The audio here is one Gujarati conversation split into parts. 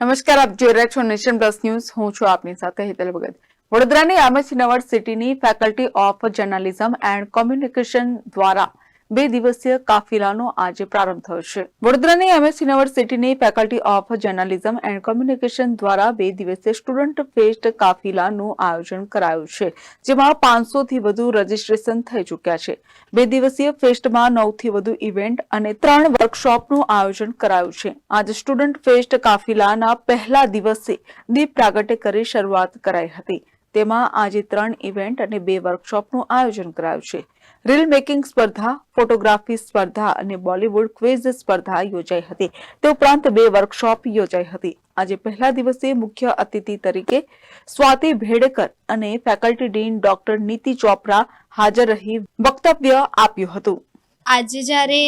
નમસ્કાર, આપ જોઈ રહ્યા છો નેશન પ્લસ ન્યૂઝ. હું છું આપની સાથે હિતલ ભગત. વડોદરાની એમએસ સિટીની faculty of journalism and communication દ્વારા બે દિવસીય કાફિલાનો આજે પ્રારંભ થયો છે. વડોદરાની એમએસ યુનિવર્સિટીની faculty of journalism and communication દ્વારા બે દિવસીય સ્ટુડન્ટ ફેસ્ટ કાફિલાનું આયોજન કરાયું છે, જેમાં પાંચસો થી વધુ રજીસ્ટ્રેશન થઈ ચૂક્યા છે. બે દિવસીય ફેસ્ટમાં નવથી વધુ ઇવેન્ટ અને ત્રણ વર્કશોપનું આયોજન કરાયું છે. આજે સ્ટુડન્ટ ફેસ્ટ કાફિલાના પહેલા દિવસે દીપ પ્રાગટ્ય કરી શરૂઆત કરાઈ હતી. તેમાં આજે ત્રણ ઇવેન્ટ અને બે વર્કશોપનું આયોજન કરાયું છે. રીલ મેકિંગ સ્પર્ધા, ફોટોગ્રાફી સ્પર્ધા અને બોલિવૂડ ક્વિઝ સ્પર્ધા યોજાઈ હતી. તે ઉપરાંત બે વર્કશોપ યોજાઈ હતી. આજે પહેલા દિવસે મુખ્ય અતિથિ તરીકે સ્વાતિ ભેડકર અને ફેકલ્ટી ડીન ડોક્ટર નીતિ ચોપરા હાજર રહી વક્તવ્ય આપ્યું હતું. આજે જ્યારે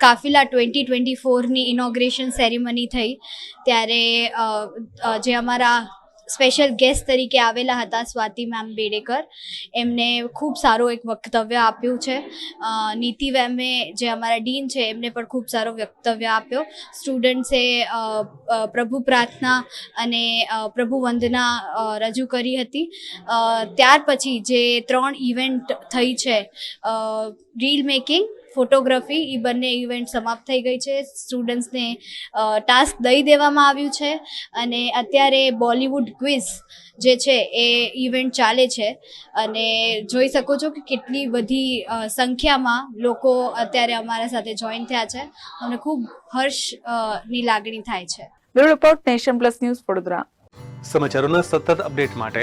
કાફિલા ટ્વેન્ટી ટ્વેન્ટી ફોરની ઇનોગ્રેશન સેરેમની થઈ, ત્યારે જે અમારા સ્પેશિયલ ગેસ્ટ તરીકે આવેલા હતા સ્વાતિ મેમ બેડેકર. એમને ખૂબ સારું એક વક્તવ્ય આપ્યું છે. નીતિ મેમે જે અમારા ડીન છે, એમને પણ ખૂબ સારો વક્તવ્ય આપ્યો. સ્ટુડન્ટ્સે પ્રભુ પ્રાર્થના અને પ્રભુ વંદના રજૂ કરી હતી. ત્યાર પછી જે ત્રણ ઇવેન્ટ થઈ છે રીલ મેકિંગ ફોટોગ્રાફી એ બંને ઇવેન્ટ સમાપ્ત થઈ ગઈ છે. સ્ટુડન્ટ્સને ટાસ્ક દઈ દેવામાં આવ્યું છે. અને અત્યારે બોલિવૂડ ક્વિઝ જે છે એ ઇવેન્ટ ચાલે છે. અને જોઈ શકો છો કે કેટલી બધી સંખ્યામાં લોકો અત્યારે અમારા સાથે જોઈન થયા છે. અમને ખૂબ હર્ષની લાગણી થાય છે. Bureau report nation plus news Vadodara. સમાચારોના સતત અપડેટ માટે